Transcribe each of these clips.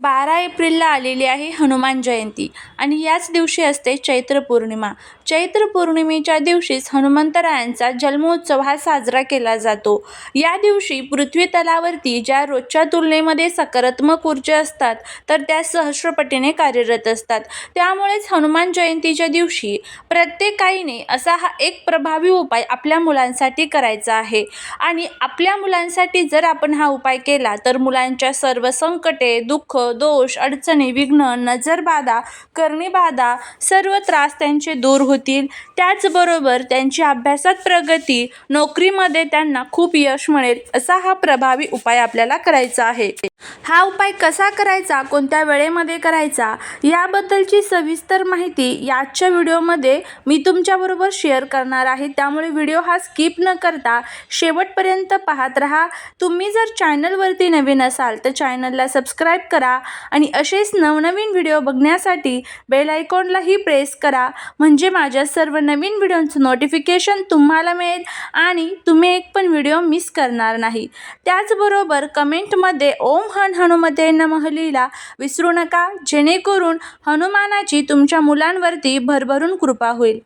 बारा एप्रिलला आलेली आहे हनुमान जयंती आणि याच दिवशी असते चैत्र पौर्णिमा. चैत्र पौर्णिमेच्या दिवशीच हनुमंतरायांचा जन्मोत्सव हा साजरा केला जातो. या दिवशी पृथ्वी तलावरती ज्या रोजच्या तुलनेमध्ये सकारात्मक ऊर्जा असतात तर त्या सहस्रपटीने कार्यरत असतात. त्यामुळेच हनुमान जयंतीच्या दिवशी प्रत्येकाईने असा हा एक प्रभावी उपाय आपल्या मुलांसाठी करायचा आहे. आणि आपल्या मुलांसाठी जर आपण हा उपाय केला तर मुलांच्या सर्व संकटे दुःख दोष अडचणी विघ्न नजरबाधा करणीबाधा सर्व त्रास त्यांचे दूर होतील. त्याचबरोबर त्यांची अभ्यासात प्रगती नोकरीमध्ये त्यांना खूप यश मिळेल असा हा प्रभावी उपाय आपल्याला करायचा आहे. हा उपाय कसा करायचा कोणत्या वेळेमध्ये करायचा याबद्दलची सविस्तर माहिती याच्या व्हिडिओमध्ये मी तुमच्याबरोबर शेअर करणार आहे. त्यामुळे व्हिडिओ हा स्किप न करता शेवटपर्यंत पाहत राहा. तुम्ही जर चॅनलवरती नवीन असाल तर चॅनलला सबस्क्राईब करा आणि असेच नवनवीन व्हिडिओ बघण्यासाठी बेल आयकॉनलाही प्रेस करा. म्हणजे माझ्या सर्व नवीन व्हिडिओंचं नोटिफिकेशन तुम्हाला मिळेल आणि तुम्ही एक पण व्हिडिओ मिस करणार नाही. त्याचबरोबर कमेंटमध्ये ओम हन हनुमते नमः विसरू नका. जेणेकरून हनुमानाची तुमच्या मुलांवरती भरभरून कृपा होईल.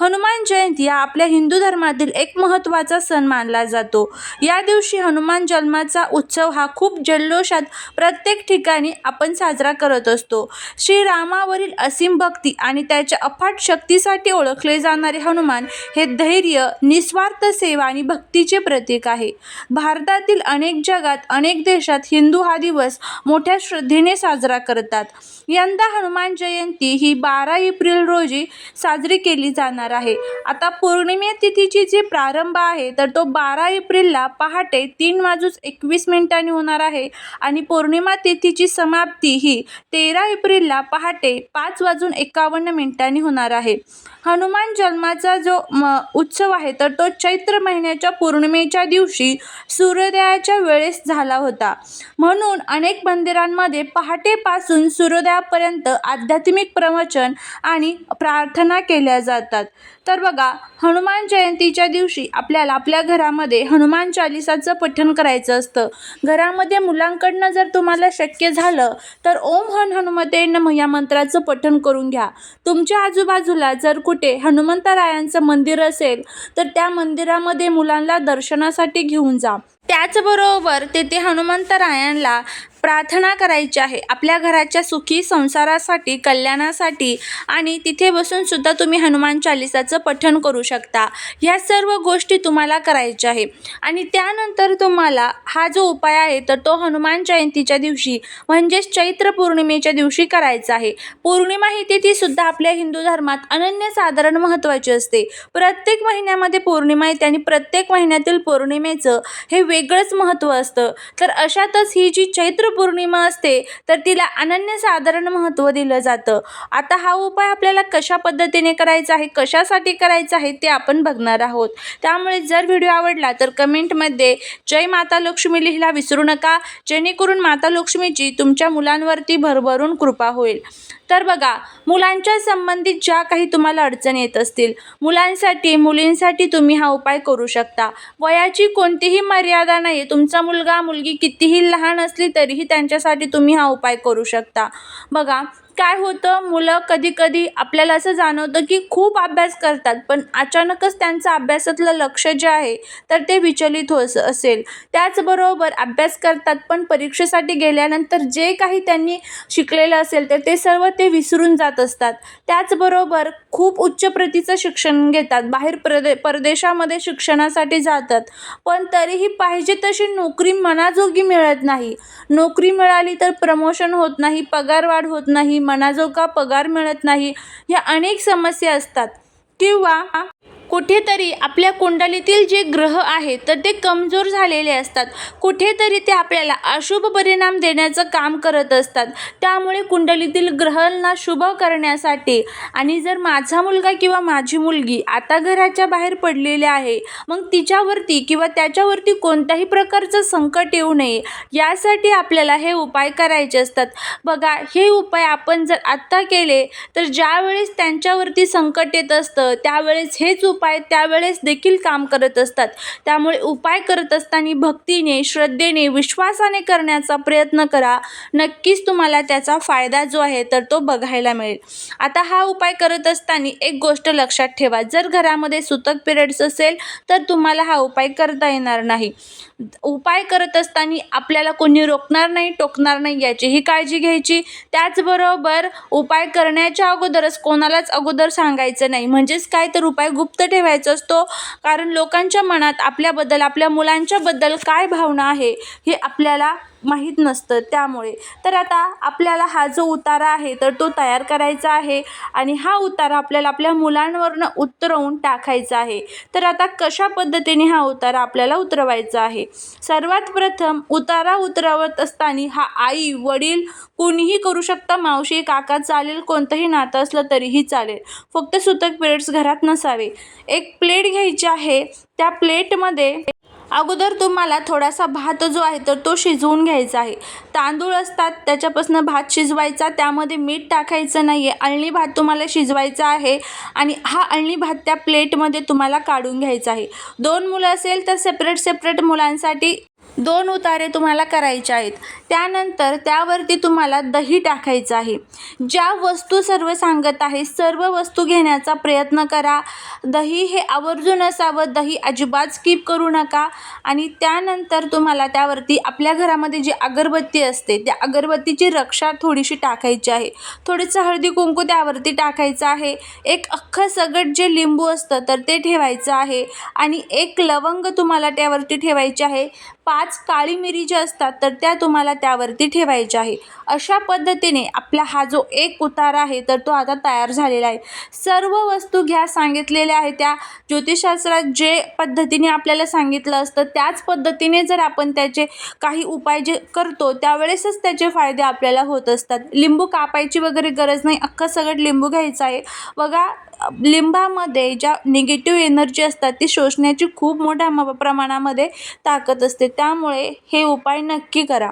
हनुमान जयंती हा आपल्या हिंदू धर्मातील एक महत्त्वाचा सण मानला जातो. या दिवशी हनुमान जन्माचा उत्सव हा खूप जल्लोषात प्रत्येक ठिकाणी आपण साजरा करत असतो. श्रीरामावरील असीम भक्ती आणि त्याच्या अफाट शक्तीसाठी ओळखले जाणारे हनुमान हे धैर्य निस्वार्थ सेवा आणि भक्तीचे प्रतीक आहे. भारतातील अनेक जगात अनेक देशात हिंदू हा दिवस मोठ्या श्रद्धेने साजरा करतात. यंदा हनुमान जयंती ही बारा एप्रिल रोजी साजरी केली जाणार आहे. आता पौर्णिमे तिथीची जी प्रारंभ आहे तर तो बारा एप्रिलला पहाटे तीन वाजून एकवीस मिनिटांनी होणार आहे. आणि पौर्णिमा तिथीची समाप्ती ही तेरा एप्रिलला पहाटे पाच वाजून एकावन्न मिनिटांनी होणार आहे. हनुमान जन्माचा जो म उत्सव आहे तर तो चैत्र महिन्याच्या पौर्णिमेच्या दिवशी सूर्योदयाच्या वेळेस झाला होता. म्हणून अनेक मंदिरांमध्ये पहाटेपासून सूर्योदयापर्यंत आध्यात्मिक प्रवचन आणि प्रार्थना केल्या जातात. तर बघा हनुमान जयंतीच्या दिवशी आपल्याला आपल्या घरामध्ये हनुमान चालिसाचं पठण करायचं असतं. घरामध्ये मुलांकडनं जर तुम्हाला शक्य झालं तर ओम हन हनुमते नम या मंत्राचं पठण करून घ्या. तुमच्या आजूबाजूला जर कुठे हनुमंतरायांचं मंदिर असेल तर त्या मंदिरामध्ये मुलांना दर्शनासाठी घेऊन जा. त्याचबरोबर तेथे हनुमंतरायांना प्रार्थना करायची आहे. आपल्या घराच्या सुखी संसारासाठी कल्याणासाठी आणि तिथे बसून सुद्धा तुम्ही हनुमान चालिसाचं पठण करू शकता. ह्या सर्व गोष्टी तुम्हाला करायच्या आहे. आणि त्यानंतर तुम्हाला हा जो उपाय आहे तर तो हनुमान जयंतीच्या दिवशी म्हणजेच चैत्र पौर्णिमेच्या दिवशी करायचा आहे. पौर्णिमा ही तिथीसुद्धा आपल्या हिंदू धर्मात अनन्यसाधारण महत्त्वाची असते. प्रत्येक महिन्यामध्ये पौर्णिमा येते आणि प्रत्येक महिन्यातील पौर्णिमेचं हे वेगळंच महत्त्व असतं. तर अशातच ही जी चैत्र पौर्णिमा असते तर तिला अनन्यसाधारण महत्त्व दिलं जातं. आता हा उपाय आपल्याला कशा पद्धतीने करायचा आहे कशासाठी करायचा आहे ते आपण बघणार आहोत. त्यामुळे जर व्हिडिओ आवडला तर कमेंटमध्ये जय माता लक्ष्मी लिहिला विसरू नका. जेणेकरून माता लक्ष्मीची तुमच्या मुलांवरती भरभरून कृपा होईल. तर बघा मुलांच्या संबंधित ज्या काही तुम्हाला अडचणी येत असतील मुलांसाठी मुलींसाठी तुम्ही हा उपाय करू शकता. वयाची कोणतीही मर्यादा नाही तुमचा मुलगा मुलगी कितीही लहान असली तरीही त्यांच्यासाठी तुम्ही हा उपाय करू शकता. बघा काय होतं मुलं कधी कधी आपल्याला असं जाणवतं की खूप अभ्यास करतात पण अचानकच त्यांचं अभ्यासातलं लक्ष जे आहे तर ते विचलित हो असेल. त्याचबरोबर अभ्यास करतात पण परीक्षेसाठी गेल्यानंतर जे काही त्यांनी शिकलेलं असेल तर ते सर्व ते विसरून जात असतात. त्याचबरोबर खूप उच्च प्रतीचं शिक्षण घेतात. बाहेर प्रदे परदेशामध्ये शिक्षणासाठी जातात. पण तरीही पाहिजे तशी नोकरी मनाजोगी मिळत नाही. नोकरी मिळाली तर प्रमोशन होत नाही पगारवाढ होत नाही मनाजोगा पगार मिळत नाही या अनेक समस्या असतात. किंवा कुठेतरी आपल्या कुंडलीतील जे ग्रह आहेत तर ते कमजोर झालेले असतात. कुठेतरी ते आपल्याला अशुभ परिणाम देण्याचं काम करत असतात. त्यामुळे कुंडलीतील ग्रहांना शुभ करण्यासाठी आणि जर माझा मुलगा किंवा माझी मुलगी आता घराच्या बाहेर पडलेली आहे मग तिच्यावरती किंवा त्याच्यावरती कोणत्याही प्रकारचं संकट येऊ नये यासाठी आपल्याला हे उपाय करायचे असतात. बघा हे उपाय आपण जर आत्ता केले तर ज्यावेळेस त्यांच्यावरती संकट येत असतं त्यावेळेस हेच उपाय उपाय त्यावेळेस देखील काम करत असतात. त्यामुळे उपाय करत असताना भक्तीने श्रद्धेने विश्वासाने करण्याचा प्रयत्न करा. नक्कीच तुम्हाला त्याचा फायदा जो आहे तर तो बघायला मिळेल. आता हा उपाय करत असताना एक गोष्ट लक्षात ठेवा. जर घरामध्ये सुतक पिरियड्स असेल तर तुम्हाला हा उपाय करता येणार नाही. उपाय करत असताना आपल्याला कोणी रोखणार नाही टोकणार नाही याचीही काळजी घ्यायची. त्याचबरोबर उपाय करण्याच्या अगोदरच कोणालाच अगोदर सांगायचं नाही. म्हणजेच काय? तर उपाय गुप्त ठेवायचा असतो. कारण लोकांच्या मनात आपल्याबद्दल आपल्या मुलांच्याबद्दल काय भावना आहे हे आपल्याला माहीत नसतं त्यामुळे. तर आता आपल्याला हा जो उतारा आहे तर तो तयार करायचा आहे आणि हा उतारा आपल्याला आपल्या मुलांवरनं उतरवून टाकायचा आहे. तर आता कशा पद्धतीने हा उतारा आपल्याला उतरवायचा आहे? सर्वात प्रथम उतारा उतरवत असताना हा आई वडील कोणीही करू शकता. मावशी काका चालेल कोणतंही नातं असलं तरीही चालेल. फक्त सुतक पिरियड्स घरात नसावे. एक प्लेट घ्यायची आहे. त्या प्लेटमध्ये अगोदर तुम्हाला थोडासा भात जो आहे तर तो शिजवून घ्यायचा आहे. तांदूळ असतात त्याच्यापासून भात शिजवायचा त्यामध्ये मीठ टाकायचं नाही आहे अळणी भात तुम्हाला शिजवायचा आहे आणि हा अळणी भात त्या प्लेटमध्ये तुम्हाला काढून घ्यायचा आहे. दोन मुलं असेल तर सेपरेट सेपरेट मुलांसाठी दोन उतारे तुम्हाला करायचे आहेत. त्यानंतर त्यावरती तुम्हाला दही टाकायचं आहे. ज्या वस्तू सर्व सांगत आहे सर्व वस्तू घेण्याचा प्रयत्न करा. दही हे आवर्जून असावं. दही अजिबात स्किप करू नका. आणि त्यानंतर तुम्हाला त्यावरती आपल्या घरामध्ये जी अगरबत्ती असते त्या अगरबत्तीची रक्षा थोडीशी टाकायची आहे. थोडंसं हळदी कुंकू त्यावरती टाकायचं आहे. एक अख्खं सगट जे लिंबू असतं तर ते ठेवायचं आहे. आणि एक लवंग तुम्हाला त्यावरती ठेवायची आहे. पाच काळी मिरी ज्या असतात तर त्या तुम्हाला त्यावरती ठेवायच्या आहे. अशा पद्धतीने आपला हा जो एक उतारा आहे तर तो आता तयार झालेला आहे. सर्व वस्तू घ्या सांगितलेल्या आहे त्या ज्योतिषशास्त्रात जे पद्धतीने आपल्याला सांगितलं असतं त्याच पद्धतीने जर आपण त्याचे काही उपाय जे करतो त्यावेळेसच त्याचे फायदे आपल्याला होत असतात. लिंबू कापायची वगैरे गरज नाही अख्खं सगळं लिंबू घ्यायचं आहे. बघा लिंबामध्ये ज्या निगेटिव्ह एनर्जी असतात ती शोषण्याची खूप मोठ्या म प्रमाणामध्ये ताकद असते. त्यामुळे हे उपाय नक्की करा.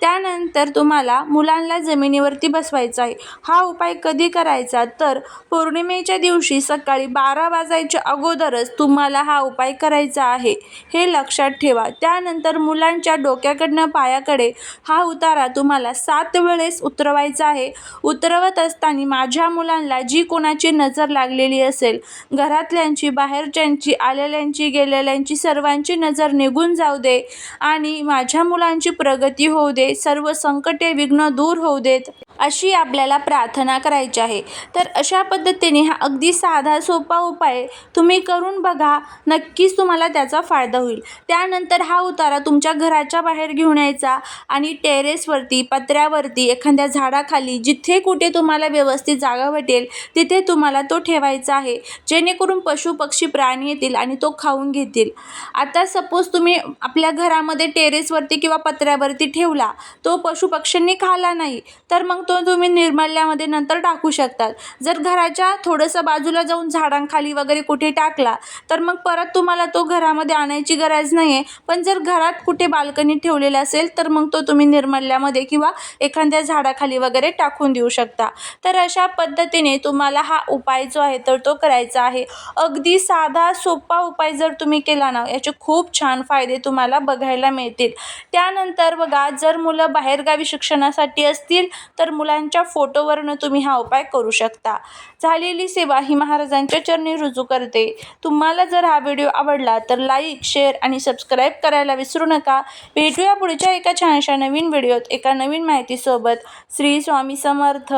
त्यानंतर तुम्हाला मुलांना जमिनीवरती बसवायचं आहे. हा उपाय कधी करायचा? तर पौर्णिमेच्या दिवशी सकाळी बारा वाजायच्या अगोदरच तुम्हाला हा उपाय करायचा आहे. हे लक्षात ठेवा. त्यानंतर मुलांच्या डोक्याकडनं पायाकडे हा उतारा तुम्हाला सात वेळेस उतरवायचा आहे. उतरवत असताना माझ्या मुलांना जी कोणाची नजर लागलेली असेल. घरातल्यांची बाहेरच्यांची आलेल्यांची गेलेल्यांची सर्वांची नजर निघून जाऊ दे आणि माझ्या मुलांची प्रगती होऊ दे. सर्व संकटे विघ्न दूर होऊ देत. अशी आपल्याला प्रार्थना करायची आहे. तर अशा पद्धतीने हा अगदी साधा सोपा उपाय तुम्ही करून बघा. नक्कीच तुम्हाला त्याचा फायदा होईल. त्यानंतर हा उतारा तुमच्या घराच्या बाहेर घेऊन यायचा आणि टेरेसवरती पत्र्यावरती एखाद्या झाडाखाली जिथे कुठे तुम्हाला व्यवस्थित जागा भेटेल तिथे तुम्हाला तो ठेवायचा आहे. जेणेकरून पशु पक्षी प्राणी येतील आणि तो खाऊन घेतील. आता सपोज तुम्ही आपल्या घरामध्ये टेरेसवरती किंवा पत्र्यावरती ठेवला तो पशु पक्ष्यांनी खाला नाही तर मग तो तुम्ही निर्माल्यामध्ये नंतर टाकू शकतात. जर घराच्या थोडंसं बाजूला जाऊन झाडांखाली वगैरे कुठे टाकला तर मग परत तुम्हाला तो घरामध्ये आणायची गरज नाही आहे पण जर घरात कुठे बाल्कनी ठेवलेला असेल तर मग तो तुम्ही निर्मल्यामध्ये किंवा एखाद्या झाडाखाली वगैरे टाकून देऊ शकता. तर अशा पद्धतीने तुम्हाला हा उपाय जो आहे तर तो करायचा आहे. अगदी साधा सोपा उपाय जर तुम्ही केला ना याचे खूप छान फायदे तुम्हाला बघायला मिळतील. त्यानंतर बघा जर मुलं बाहेरगावी शिक्षणासाठी असतील तर मुलांच्या फोटोवरनं तुम्ही हा उपाय करू शकता. झालेली सेवा ही महाराजांच्या चरणी रुजू करते. तुम्हाला जर हा व्हिडिओ आवडला तर लाईक शेअर आणि सबस्क्राईब करायला विसरू नका. भेटूया पुढच्या एका छानशा नवीन व्हिडिओत एका नवीन माहितीसोबत. श्री स्वामी समर्थ.